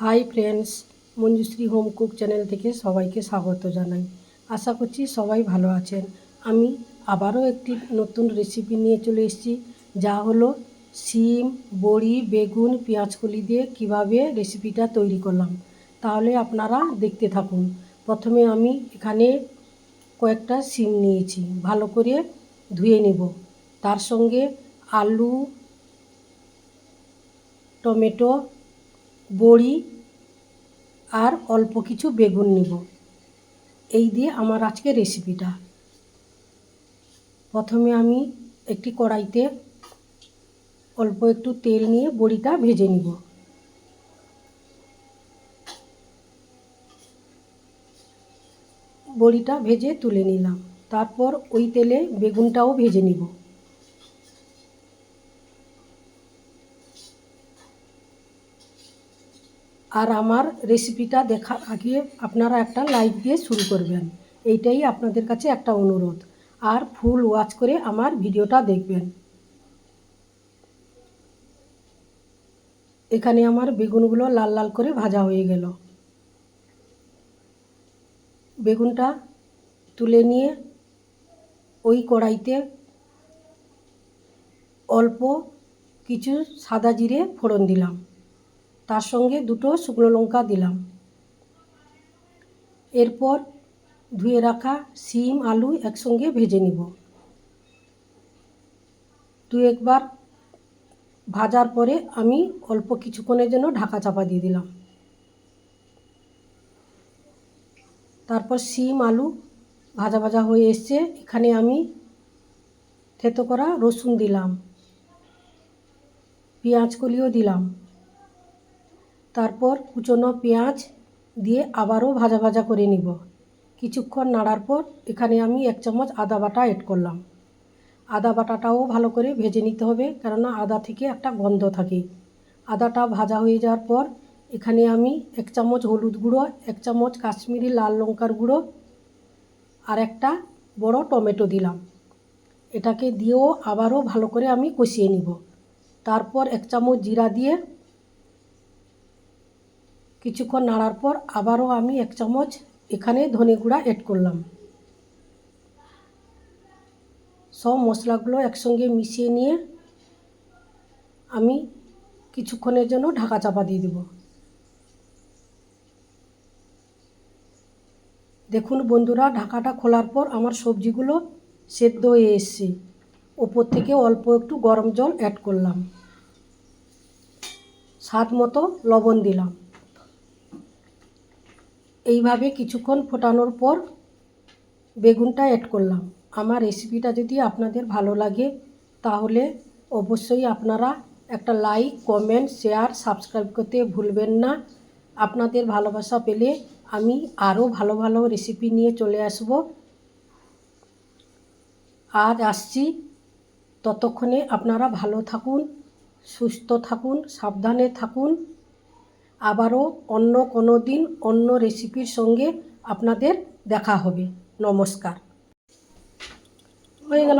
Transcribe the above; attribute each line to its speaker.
Speaker 1: Hi friends Manjushree home cook channel থেকে সবাইকে স্বাগত জানাই। আশা করছি সবাই ভালো আছেন। আমি আবারও একটি নতুন রেসিপি নিয়ে চলে এসেছি, যা হলো শিম, বড়ি, বেগুন, পেঁয়াজকলি দিয়ে কীভাবে রেসিপিটা তৈরি করলাম। তাহলে আপনারা দেখতে থাকুন। প্রথমে আমি এখানে কয়েকটা শিম নিয়েছি, ভালো করে ধুয়ে নেব। তার সঙ্গে আলু, টমেটো বড়ি আর অল্প কিছু বেগুন নিব। এই দিয়ে আমার আজকে রেসিপিটা প্রথমে আমি একটি কড়াইতে অল্প একটু তেল নিয়ে বড়িটা ভেজে নিব। বড়িটা ভেজে তুলে নিলাম। তারপর ওই তেলে বেগুনটাও ভেজে নিব। আর আমার রেসিপিটা দেখার আগে আপনারা একটা লাইক দিয়ে শুরু করবেন। এইটাই আপনাদের কাছে একটা অনুরোধ। আর ফুল ওয়াচ করে আমার ভিডিওটা দেখবেন। এখানে আমার বেগুনগুলো লাল লাল করে ভাজা হয়ে গেল। বেগুনটা তুলে নিয়ে ওই কড়াইতে অল্প কিছু সাদা জিরে ফোড়ন দিলাম। তার সঙ্গে দুটো শুকনো লঙ্কা দিলাম। এরপর ধুয়ে রাখা শিম, আলু একসঙ্গে ভেজে নিব। দু একবার ভাজার পরে আমি অল্প কিছুক্ষণের জন্য ঢাকা চাপা দিয়ে দিলাম। তারপর শিম, আলু ভাজা ভাজা হয়ে এসছে। এখানে আমি থেতো করা রসুন দিলাম, পেঁয়াজ কলিও দিলাম। তারপর কুচনো পেঁয়াজ দিয়ে আবারও ভাজা ভাজা করে নিব। কিছুক্ষণ নাড়ার পর এখানে আমি এক চামচ আদা বাটা এড করলাম। আদা বাটাটাও ভালো করে ভেজে নিতে হবে, কেননা আদা থেকে একটা গন্ধ থাকে। আদাটা ভাজা হয়ে যাওয়ার পর এখানে আমি এক চামচ হলুদ গুঁড়ো, এক চামচ কাশ্মীরি লাল লঙ্কার গুঁড়ো আর একটা বড় টমেটো দিলাম। এটাকে দিয়েও আবারও ভালো করে আমি কষিয়ে নিব। তারপর এক চামচ জিরা দিয়ে কিছুক্ষণ নাড়ার পর আবারও আমি এক চামচ এখানে ধনে গুঁড়া অ্যাড করলাম। সব মশলাগুলো একসঙ্গে মিশিয়ে নিয়ে আমি কিছুক্ষণের জন্য ঢাকা চাপা দিয়ে দেব। দেখুন বন্ধুরা, ঢাকাটা খোলার পর আমার সবজিগুলো সেদ্ধ হয়ে এসছে। ওপর থেকে অল্প একটু গরম জল অ্যাড করলাম। স্বাদ মতো লবণ দিলাম। এইভাবে কিছুক্ষণ ফোটানোর পর বেগুনটা অ্যাড করলাম। আমার রেসিপিটা যদি আপনাদের ভালো লাগে, তাহলে অবশ্যই আপনারা একটা লাইক কমেন্ট শেয়ার সাবস্ক্রাইব করতে ভুলবেন না। আপনাদের ভালোবাসা পেলে আমি আরও ভালো ভালো রেসিপি নিয়ে চলে আসব। আজ আসছি। ততক্ষণে আপনারা ভালো থাকুন, সুস্থ থাকুন, সাবধানে থাকুন। আবারও অন্য কোনো দিন অন্য রেসিপির সঙ্গে আপনাদের দেখা হবে। নমস্কার। হয়ে গেল।